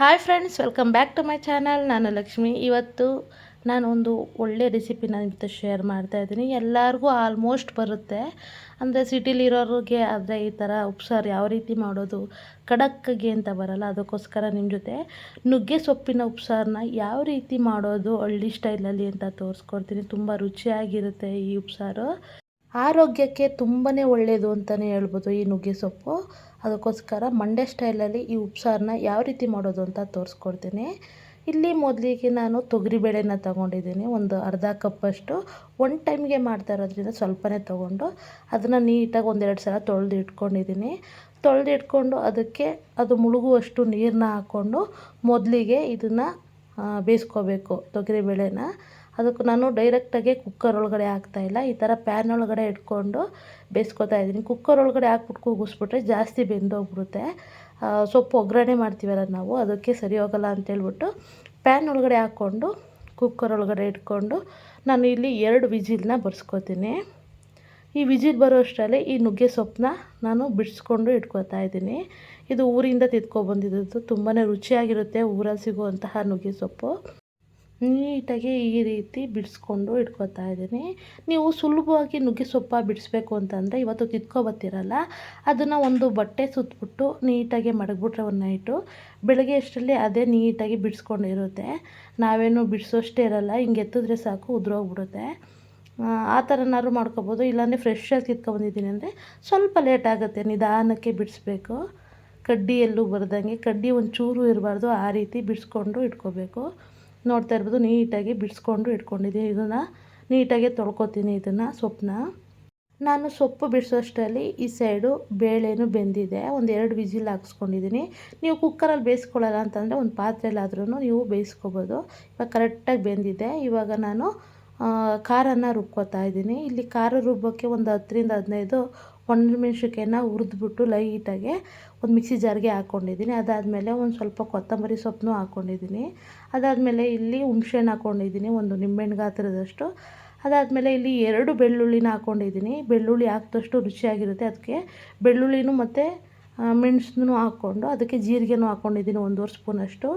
Hi friends welcome back to my channel ನಾನು ಲಕ್ಷ್ಮಿ. ಇವತ್ತು ನಾನು ಒಂದು ಒಳ್ಳೆ ರೆಸಿಪಿನ ಜೊತೆ ಶೇರ್ ಮಾಡ್ತಾ ಇದ್ದೀನಿ. ಎಲ್ಲರಿಗೂ ಆಲ್ಮೋಸ್ಟ್ ಬರುತ್ತೆ. ಅಂದರೆ ಸಿಟಿಲಿರೋರಿಗೆ ಆದರೆ ಈ ಥರ ಉಪ್ಸಾರು ಯಾವ ರೀತಿ ಮಾಡೋದು ಖಡಕ್ಕಾಗಿ ಅಂತ ಬರಲ್ಲ, ಅದಕ್ಕೋಸ್ಕರ ನಿಮ್ಮ ಜೊತೆ ನುಗ್ಗೆ ಸೊಪ್ಪಿನ ಉಪ್ಸಾರನ್ನ ಯಾವ ರೀತಿ ಮಾಡೋದು, ಹಳ್ಳಿ ಸ್ಟೈಲಲ್ಲಿ ಅಂತ ತೋರಿಸ್ಕೊಡ್ತೀನಿ. ತುಂಬ ರುಚಿಯಾಗಿರುತ್ತೆ ಈ ಉಪ್ಸಾರು. ಆರೋಗ್ಯಕ್ಕೆ ತುಂಬಾ ಒಳ್ಳೆಯದು ಅಂತಲೇ ಹೇಳ್ಬೋದು ಈ ನುಗ್ಗೆ ಸೊಪ್ಪು. ಅದಕ್ಕೋಸ್ಕರ ಮಂಡ್ಯ ಸ್ಟೈಲಲ್ಲಿ ಈ ಉಪ್ಸಾರನ್ನ ಯಾವ ರೀತಿ ಮಾಡೋದು ಅಂತ ತೋರಿಸ್ಕೊಡ್ತೀನಿ. ಇಲ್ಲಿ ಮೊದಲಿಗೆ ನಾನು ತೊಗರಿಬೇಳೆನ ತೊಗೊಂಡಿದ್ದೀನಿ. ಒಂದು ಅರ್ಧ ಕಪ್ಪಷ್ಟು ಒನ್ ಟೈಮ್ಗೆ ಮಾಡ್ತಾ ಇರೋದ್ರಿಂದ ಸ್ವಲ್ಪನೇ ತೊಗೊಂಡು ಅದನ್ನು ನೀಟಾಗಿ ಒಂದೆರಡು ಸಲ ತೊಳೆದು ಇಟ್ಕೊಂಡಿದ್ದೀನಿ. ತೊಳೆದು ಇಟ್ಕೊಂಡು ಅದಕ್ಕೆ ಅದು ಮುಳುಗುವಷ್ಟು ನೀರನ್ನ ಹಾಕ್ಕೊಂಡು ಮೊದಲಿಗೆ ಇದನ್ನು ಬೇಯಿಸ್ಕೋಬೇಕು ತೊಗರಿಬೇಳೆನ ಅದಕ್ಕೆ ನಾನು ಡೈರೆಕ್ಟಾಗಿ ಕುಕ್ಕರ್ ಒಳಗಡೆ ಹಾಕ್ತಾಯಿಲ್ಲ ಈ ಥರ ಪ್ಯಾನ್ ಒಳಗಡೆ ಇಟ್ಕೊಂಡು ಬೇಯಿಸ್ಕೊತಾ ಇದ್ದೀನಿ. ಕುಕ್ಕರ್ ಒಳಗಡೆ ಹಾಕ್ಬಿಟ್ಟು ಕೂಗಿಸ್ಬಿಟ್ರೆ ಜಾಸ್ತಿ ಬೆಂದೋಗ್ಬಿಡುತ್ತೆ. ಸೊಪ್ಪು ಒಗ್ಗರಣೆ ಮಾಡ್ತೀವಲ್ಲ ನಾವು, ಅದಕ್ಕೆ ಸರಿ ಹೋಗಲ್ಲ ಅಂತೇಳ್ಬಿಟ್ಟು ಪ್ಯಾನ್ ಒಳಗಡೆ ಹಾಕ್ಕೊಂಡು ಕುಕ್ಕರ್ ಒಳಗಡೆ ಇಟ್ಕೊಂಡು ನಾನು ಇಲ್ಲಿ ಎರಡು ವಿಜಿಲ್ನ ಬರ್ಸ್ಕೊತೀನಿ. ಈ ವಿಜಿಲ್ ಬರೋ ಅಷ್ಟರಲ್ಲಿ ಈ ನುಗ್ಗೆ ಸೊಪ್ಪನ್ನ ನಾನು ಬಿಡಿಸ್ಕೊಂಡು ಇಟ್ಕೊತಾ ಇದ್ದೀನಿ. ಇದು ಊರಿಂದ ತಿದ್ಕೊಬಂದಿದ್ದು ತುಂಬಾ ರುಚಿಯಾಗಿರುತ್ತೆ, ಊರಲ್ಲಿ ಸಿಗುವಂತಹ ನುಗ್ಗೆ ಸೊಪ್ಪು. ನೀಟಾಗಿ ಈ ರೀತಿ ಬಿಡಿಸ್ಕೊಂಡು ಇಟ್ಕೊತಾ ಇದ್ದೀನಿ. ನೀವು ಸುಲಭವಾಗಿ ನುಗ್ಗೆ ಸೊಪ್ಪ ಬಿಡಿಸ್ಬೇಕು ಅಂತಂದರೆ ಇವತ್ತು ಕಿತ್ಕೊಬತ್ತಿರಲ್ಲ ಅದನ್ನು ಒಂದು ಬಟ್ಟೆ ಸುತ್ತಬಿಟ್ಟು ನೀಟಾಗಿ ಮಡಗ್ಬಿಟ್ರೆ ಒಂದು ನೈಟು. ಬೆಳಗ್ಗೆ ಅಷ್ಟರಲ್ಲಿ ಅದೇ ನೀಟಾಗಿ ಬಿಡಿಸ್ಕೊಂಡಿರುತ್ತೆ. ನಾವೇನು ಬಿಡಿಸೋಷ್ಟೇ ಇರಲ್ಲ, ಹಿಂಗೆ ಎತ್ತಿದ್ರೆ ಸಾಕು, ಉದುರೋಗ್ಬಿಡುತ್ತೆ. ಆ ಥರನಾದ್ರು ಮಾಡ್ಕೊಬೋದು. ಇಲ್ಲಾಂದರೆ ಫ್ರೆಶ್ಶಾಗಿ ಕಿತ್ಕೊಬಂದಿದ್ದೀನಿ ಅಂದರೆ ಸ್ವಲ್ಪ ಲೇಟ್ ಆಗುತ್ತೆ, ನಿಧಾನಕ್ಕೆ ಬಿಡಿಸ್ಬೇಕು. ಕಡ್ಡಿ ಎಲ್ಲೂ ಬರ್ದಂಗೆ, ಕಡ್ಡಿ ಒಂಚೂರು ಚೂರು ಇರಬಾರ್ದು, ಆ ರೀತಿ ಬಿಡಿಸ್ಕೊಂಡು ಇಟ್ಕೋಬೇಕು. ನೋಡ್ತಾ ಇರ್ಬೋದು, ನೀಟಾಗಿ ಬಿಡಿಸ್ಕೊಂಡು ಇಟ್ಕೊಂಡಿದ್ದೀನಿ ಇದನ್ನು ನೀಟಾಗಿ ತೊಳ್ಕೊತೀನಿ ಇದನ್ನು, ಸೊಪ್ಪನ್ನ. ನಾನು ಸೊಪ್ಪು ಬಿಡಿಸೋಷ್ಟರಲ್ಲಿ ಈ ಸೈಡು ಬೇಳೆನೂ ಬೆಂದಿದೆ. ಒಂದು ಎರಡು ವಿಜಿಲ್ ಹಾಕ್ಸ್ಕೊಂಡಿದ್ದೀನಿ ನೀವು ಕುಕ್ಕರಲ್ಲಿ ಬೇಯಿಸ್ಕೊಳ್ಳಲ್ಲ ಅಂತಂದರೆ ಒಂದು ಪಾತ್ರೆಯಲ್ಲಾದ್ರೂ ನೀವು ಬೇಯಿಸ್ಕೊಬೋದು. ಇವಾಗ ಕರೆಕ್ಟಾಗಿ ಬೆಂದಿದೆ. ಇವಾಗ ನಾನು ಖಾರನ ರುಬ್ಕೋತಾ ಇದ್ದೀನಿ. ಇಲ್ಲಿ ಖಾರ ರುಬ್ಬೋಕ್ಕೆ ಒಂದು ಹತ್ತರಿಂದ ಹದಿನೈದು ಒಣಮೆಣ್ಸಿನ್ಕಾಯಿನ ಹುರಿದ್ಬಿಟ್ಟು ಲೈಟಾಗೆ ಒಂದು ಮಿಕ್ಸಿ ಜಾರ್ಗೆ ಹಾಕ್ಕೊಂಡಿದ್ದೀನಿ. ಅದಾದಮೇಲೆ ಒಂದು ಸ್ವಲ್ಪ ಕೊತ್ತಂಬರಿ ಸೊಪ್ಪನ್ನೂ ಹಾಕ್ಕೊಂಡಿದ್ದೀನಿ. ಅದಾದಮೇಲೆ ಇಲ್ಲಿ ಹುಣ್ಸೆಹಣ್ಣು ಹಾಕ್ಕೊಂಡಿದ್ದೀನಿ, ಒಂದು ನಿಂಬೆಹಣ್ಣು ಗಾತ್ರದಷ್ಟು. ಅದಾದಮೇಲೆ ಇಲ್ಲಿ ಎರಡು ಬೆಳ್ಳುಳ್ಳಿನ ಹಾಕ್ಕೊಂಡಿದ್ದೀನಿ. ಬೆಳ್ಳುಳ್ಳಿ ಹಾಕಿದಷ್ಟು ರುಚಿಯಾಗಿರುತ್ತೆ. ಅದಕ್ಕೆ ಬೆಳ್ಳುಳ್ಳಿನೂ ಮತ್ತು ಮೆಣಸನ್ನು ಹಾಕ್ಕೊಂಡು ಅದಕ್ಕೆ ಜೀರಿಗೆನೂ ಹಾಕ್ಕೊಂಡಿದ್ದೀನಿ, ಒಂದೂವರೆ ಸ್ಪೂನಷ್ಟು.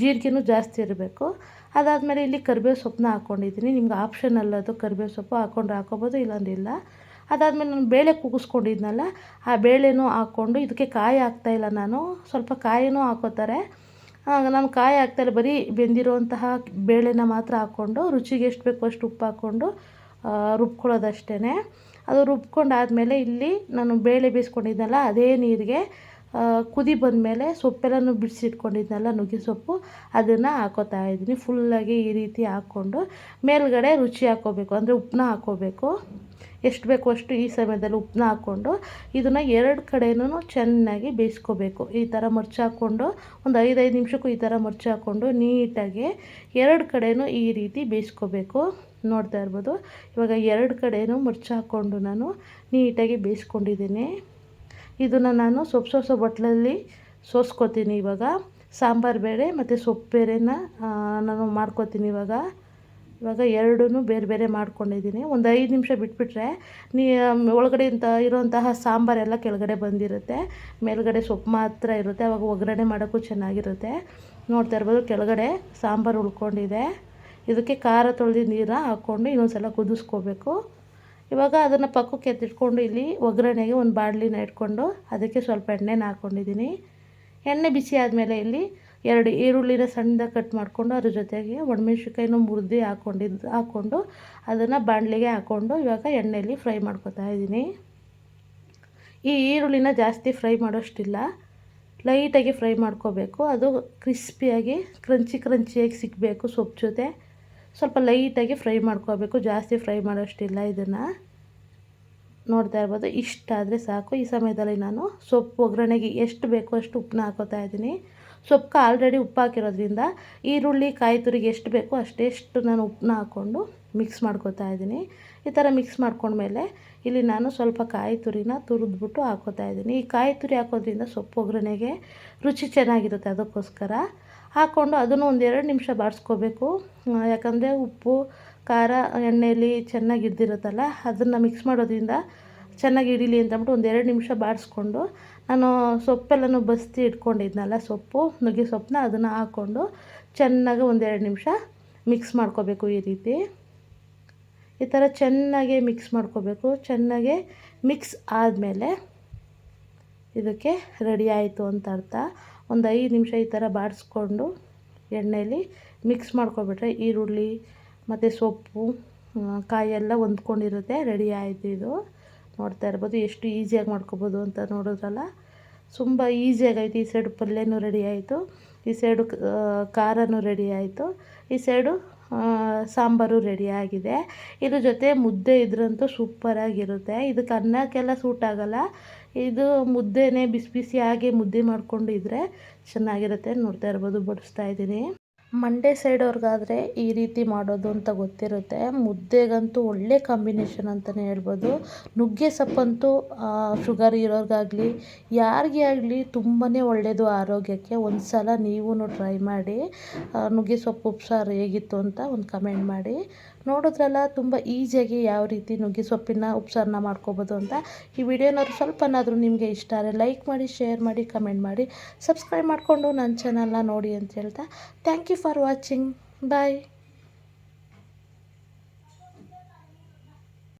ಜೀರಿಗೆನೂ ಜಾಸ್ತಿ ಇರಬೇಕು. ಅದಾದಮೇಲೆ ಇಲ್ಲಿ ಕರಿಬೇವು ಸೊಪ್ಪನ್ನ ಹಾಕ್ಕೊಂಡಿದ್ದೀನಿ. ನಿಮ್ಗೆ ಆಪ್ಷನಲ್ ಅದು ಕರಿಬೇವು ಸೊಪ್ಪು ಹಾಕ್ಕೊಂಡು ಹಾಕ್ಕೊಬೋದು ಇಲ್ಲಂದಿಲ್ಲ ಇಲ್ಲ. ಅದಾದಮೇಲೆ ನಾನು ಬೇಳೆ ಕೂಗಿಸ್ಕೊಂಡಿದ್ನಲ್ಲ, ಆ ಬೇಳೆನೂ ಹಾಕ್ಕೊಂಡು ಇದಕ್ಕೆ ಕಾಯಿ ಹಾಕ್ತಾಯಿಲ್ಲ ನಾನು. ಸ್ವಲ್ಪ ಕಾಯಿನೂ ಹಾಕೋತಾರೆ. ನಾನು ಕಾಯಿ ಹಾಕ್ತಾಯಿಲ್ಲ ಬರೀ ಬೆಂದಿರುವಂತಹ ಬೇಳೆನ ಮಾತ್ರ ಹಾಕ್ಕೊಂಡು, ರುಚಿಗೆ ಎಷ್ಟು ಬೇಕೋ ಅಷ್ಟು ಉಪ್ಪು ಹಾಕ್ಕೊಂಡು ರುಬ್ಕೊಳ್ಳೋದಷ್ಟೇ ಅದು ರುಬ್ಕೊಂಡಾದಮೇಲೆ ಇಲ್ಲಿ ನಾನು ಬೇಳೆ ಬೇಯಿಸ್ಕೊಂಡಿದ್ದೆನಲ್ಲ, ಅದೇ ನೀರಿಗೆ ಕುದಿ ಬಂದಮೇಲೆ ಸೊಪ್ಪೆಲ್ಲನೂ ಬಿಡಿಸಿಟ್ಕೊಂಡಿದ್ನಲ್ಲ ನುಗ್ಗೆ ಸೊಪ್ಪು, ಅದನ್ನು ಹಾಕೋತಾ ಇದ್ದೀನಿ. ಫುಲ್ಲಾಗಿ ಈ ರೀತಿ ಹಾಕ್ಕೊಂಡು ಮೇಲುಗಡೆ ರುಚಿ ಹಾಕ್ಕೋಬೇಕು ಅಂದರೆ ಉಪ್ಪನ್ನ ಹಾಕ್ಕೋಬೇಕು ಎಷ್ಟು ಬೇಕೋ ಅಷ್ಟು ಈ ಸಮಯದಲ್ಲಿ ಉಪ್ಪನ್ನ ಹಾಕ್ಕೊಂಡು ಇದನ್ನು ಎರಡು ಕಡೆಯೂ ಚೆನ್ನಾಗಿ ಬೇಯಿಸ್ಕೋಬೇಕು. ಈ ಥರ ಮರ್ಚು ಹಾಕ್ಕೊಂಡು ಒಂದು ಐದೈದು ನಿಮಿಷಕ್ಕೂ ಈ ಥರ ಮರ್ಚು ಹಾಕ್ಕೊಂಡು ನೀಟಾಗಿ ಎರಡು ಕಡೆಯೂ ಈ ರೀತಿ ಬೇಯಿಸ್ಕೋಬೇಕು. ನೋಡ್ತಾ ಇರ್ಬೋದು. ಇವಾಗ ಎರಡು ಮರ್ಚು ಹಾಕ್ಕೊಂಡು ನಾನು ನೀಟಾಗಿ ಬೇಯಿಸ್ಕೊಂಡಿದ್ದೀನಿ. ಇದನ್ನು ನಾನು ಸೊಪ್ಪು ಸೋಸೋ ಬಟ್ಲಲ್ಲಿ ಸೋಸ್ಕೊತೀನಿ ಇವಾಗ. ಸಾಂಬಾರು ಬೇಳೆ ಮತ್ತು ಸೊಪ್ಪು ಬೇರೆನ ನಾನು ಮಾಡ್ಕೋತೀನಿ ಇವಾಗ. ಇವಾಗ ಎರಡೂ ಬೇರೆ ಬೇರೆ ಮಾಡ್ಕೊಂಡಿದ್ದೀನಿ. ಒಂದು ಐದು ನಿಮಿಷ ಬಿಟ್ಬಿಟ್ರೆ ನೀ ಒಳಗಡೆ ಇಂಥ ಇರೋಂತಹ ಸಾಂಬಾರೆಲ್ಲ ಕೆಳಗಡೆ ಬಂದಿರುತ್ತೆ. ಮೇಲ್ಗಡೆ ಸೊಪ್ಪು ಮಾತ್ರ ಇರುತ್ತೆ. ಅವಾಗ ಒಗ್ಗರಣೆ ಮಾಡೋಕ್ಕೂ ಚೆನ್ನಾಗಿರುತ್ತೆ. ನೋಡ್ತಾ ಇರ್ಬೋದು ಕೆಳಗಡೆ ಸಾಂಬಾರು ಉಳ್ಕೊಂಡಿದೆ. ಇದಕ್ಕೆ ಖಾರ ತೊಳೆದು ನೀರು ಹಾಕ್ಕೊಂಡು ಇನ್ನೊಂದು ಸಲ ಕುದಿಸ್ಕೋಬೇಕು. ಇವಾಗ ಅದನ್ನು ಪಕ್ಕಕ್ಕೆ ಎತ್ತಿಟ್ಕೊಂಡು ಇಲ್ಲಿ ಒಗ್ಗರಣೆಗೆ ಒಂದು ಬಾಣಲಿನ ಇಟ್ಕೊಂಡು ಅದಕ್ಕೆ ಸ್ವಲ್ಪ ಎಣ್ಣೆನ ಹಾಕ್ಕೊಂಡಿದ್ದೀನಿ ಎಣ್ಣೆ ಬಿಸಿ ಆದಮೇಲೆ ಇಲ್ಲಿ ಎರಡು ಈರುಳ್ಳಿನ ಸಣ್ಣದಾಗಿ ಕಟ್ ಮಾಡಿಕೊಂಡು ಅದ್ರ ಜೊತೆಗೆ ಒಣಮೆಣ್ಸಿನ್ಕಾಯಿನೂ ಮುರಿದು ಹಾಕ್ಕೊಂಡಿದ್ದು ಹಾಕ್ಕೊಂಡು ಅದನ್ನು ಬಾಣಲಿಗೆ ಹಾಕ್ಕೊಂಡು ಇವಾಗ ಎಣ್ಣೆಯಲ್ಲಿ ಫ್ರೈ ಮಾಡ್ಕೊತಾ ಇದ್ದೀನಿ ಈ ಈರುಳ್ಳಿನ ಜಾಸ್ತಿ ಫ್ರೈ ಮಾಡೋಷ್ಟಿಲ್ಲ. ಲೈಟಾಗಿ ಫ್ರೈ ಮಾಡ್ಕೋಬೇಕು. ಅದು ಕ್ರಿಸ್ಪಿಯಾಗಿ, ಕ್ರಂಚಿ ಕ್ರಂಚಿಯಾಗಿ ಸಿಗಬೇಕು ಸೊಪ್ಪು ಜೊತೆ. ಸ್ವಲ್ಪ ಲೈಟಾಗಿ ಫ್ರೈ ಮಾಡ್ಕೋಬೇಕು. ಜಾಸ್ತಿ ಫ್ರೈ ಮಾಡೋಷ್ಟಿಲ್ಲ ಇದನ್ನು. ನೋಡ್ತಾ ಇರ್ಬೋದು. ಇಷ್ಟಾದರೆ ಸಾಕು. ಈ ಸಮಯದಲ್ಲಿ ನಾನು ಸೊಪ್ಪು, ಒಗ್ಗರಣೆಗೆ ಎಷ್ಟು ಬೇಕೋ ಅಷ್ಟು ಉಪ್ಪನ್ನ ಹಾಕೋತಾ ಇದ್ದೀನಿ. ಸೊಪ್ಪು ಆಲ್ರೆಡಿ ಉಪ್ಪು ಹಾಕಿರೋದ್ರಿಂದ ಈರುಳ್ಳಿ ಕಾಯಿ ತುರಿಗೆ ಎಷ್ಟು ಬೇಕೋ ಅಷ್ಟೆಷ್ಟು ನಾನು ಉಪ್ಪನ್ನ ಹಾಕ್ಕೊಂಡು ಮಿಕ್ಸ್ ಮಾಡ್ಕೋತಾ ಇದ್ದೀನಿ. ಈ ಥರ ಮಿಕ್ಸ್ ಮಾಡ್ಕೊಂಡ್ಮೇಲೆ ಇಲ್ಲಿ ನಾನು ಸ್ವಲ್ಪ ಕಾಯಿ ತುರಿನ ತುರಿದ್ಬಿಟ್ಟು ಹಾಕೋತಾ ಇದ್ದೀನಿ. ಈ ಕಾಯಿ ತುರಿ ಹಾಕೋದ್ರಿಂದ ಸೊಪ್ಪು, ಒಗ್ಗರಣೆಗೆ ರುಚಿ ಚೆನ್ನಾಗಿರುತ್ತೆ ಅದಕ್ಕೋಸ್ಕರ. ಹಾಕ್ಕೊಂಡು ಅದನ್ನು ಒಂದು ಎರಡು ನಿಮಿಷ ಬಾಡಿಸ್ಕೋಬೇಕು. ಯಾಕಂದರೆ ಉಪ್ಪು, ಖಾರ, ಎಣ್ಣೆಯಲ್ಲಿ ಚೆನ್ನಾಗಿ ಇದ್ದಿರುತ್ತಲ್ಲ ಅದನ್ನು ಮಿಕ್ಸ್ ಮಾಡೋದ್ರಿಂದ ಚೆನ್ನಾಗಿ ಹಿಡೀಲಿ ಅಂತ ಅಂದ್ಬಿಟ್ಟು ಎರಡು ನಿಮಿಷ ಬಾಡಿಸ್ಕೊಂಡು ನಾನು ಸೊಪ್ಪೆಲ್ಲನೂ ಬಸ್ತಿ ಇಟ್ಕೊಂಡಿದ್ನಲ್ಲ ಸೊಪ್ಪು, ನುಗ್ಗೆ ಸೊಪ್ಪನ್ನ ಅದನ್ನು ಹಾಕ್ಕೊಂಡು ಚೆನ್ನಾಗಿ ಒಂದೆರಡು ನಿಮಿಷ ಮಿಕ್ಸ್ ಮಾಡ್ಕೋಬೇಕು ಈ ರೀತಿ. ಈ ಥರ ಚೆನ್ನಾಗಿ ಮಿಕ್ಸ್ ಮಾಡ್ಕೋಬೇಕು, ಚೆನ್ನಾಗೆ ಮಿಕ್ಸ್ ಆದಮೇಲೆ ಇದಕ್ಕೆ ರೆಡಿ ಆಯಿತು ಅಂತ ಅರ್ಥ. ಒಂದು ಐದು ನಿಮಿಷ ಈ ಥರ ಬಾಡಿಸ್ಕೊಂಡು ಎಣ್ಣೆಯಲ್ಲಿ ಮಿಕ್ಸ್ ಮಾಡ್ಕೊಬಿಟ್ರೆ ಈರುಳ್ಳಿ ಮತ್ತು ಸೊಪ್ಪು ಕಾಯೆಲ್ಲ ಹೊಂದ್ಕೊಂಡಿರುತ್ತೆ ರೆಡಿ ಆಯಿತು ಇದು. ನೋಡ್ತಾ ಇರ್ಬೋದು, ಎಷ್ಟು ಈಸಿಯಾಗಿ ಮಾಡ್ಕೊಬೋದು ಅಂತ ನೋಡಿದ್ರಲ್ಲ. ತುಂಬ ಈಸಿಯಾಗೈತೆ ಈ ಸೈಡು ಪಲ್ಯನೂ ರೆಡಿ ಆಯಿತು. ಈ ಸೈಡು ಖಾರನೂ ರೆಡಿ ಆಯಿತು. ಈ ಸೈಡು ಸಾಂಬಾರು ರೆಡಿ ಆಗಿದೆ. ಇದ್ರ ಜೊತೆ ಮುದ್ದೆ ಇದ್ರಂತೂ ಸೂಪರಾಗಿರುತ್ತೆ ಇದಕ್ಕೆ ಅನ್ನಕ್ಕೆಲ್ಲ ಸೂಟ್ ಆಗಲ್ಲ. ಇದು ಮುದ್ದೆನೇ ಬಿಸಿ ಬಿಸಿಯಾಗಿ ಮುದ್ದೆ ಮಾಡಿಕೊಂಡಿದ್ರೆ ಚೆನ್ನಾಗಿರುತ್ತೆ. ನೋಡ್ತಾ ಇರ್ಬೋದು, ಬಡಿಸ್ತಾ ಇದ್ದೀನಿ. ಮಂಡ್ಯ ಸೈಡ್ ಅವ್ರಿಗಾದರೆ ಈ ರೀತಿ ಮಾಡೋದು ಅಂತ ಗೊತ್ತಿರುತ್ತೆ. ಮುದ್ದೆಗಂತೂ ಒಳ್ಳೆ ಕಾಂಬಿನೇಷನ್ ಅಂತಲೇ ಹೇಳ್ಬೋದು. ನುಗ್ಗೆ ಸೊಪ್ಪಂತೂ ಶುಗರ್ ಇರೋರಿಗಾಗಲಿ, ಯಾರಿಗೇ ಆಗಲಿ ತುಂಬಾ ಒಳ್ಳೆಯದು ಆರೋಗ್ಯಕ್ಕೆ. ಒಂದು ಸಲ ನೀವೂ ಟ್ರೈ ಮಾಡಿ ನುಗ್ಗೆ ಸೊಪ್ಪು ಉಪ್ಸಾರು ಹೇಗಿತ್ತು ಅಂತ ಒಂದು ಕಮೆಂಟ್ ಮಾಡಿ. ನೋಡಿದ್ರಲ್ಲ ತುಂಬ ಈಸಿಯಾಗಿ ಯಾವ ರೀತಿ ನುಗ್ಗೆ ಸೊಪ್ಪಿನ ಉಪ್ಸಾರನ್ನ ಮಾಡ್ಕೋಬೋದು ಅಂತ. ಈ ವಿಡಿಯೋನಾದ್ರು ಸ್ವಲ್ಪನಾದರೂ ನಿಮಗೆ ಇಷ್ಟ ಆದರೆ ಲೈಕ್ ಮಾಡಿ ಶೇರ್ ಮಾಡಿ ಕಮೆಂಟ್ ಮಾಡಿ ಸಬ್ಸ್ಕ್ರೈಬ್ ಮಾಡಿಕೊಂಡು ನನ್ನ ಚಾನಲ್ನ ನೋಡಿ ಅಂತ ಹೇಳ್ತಾ. Thank you for watching bye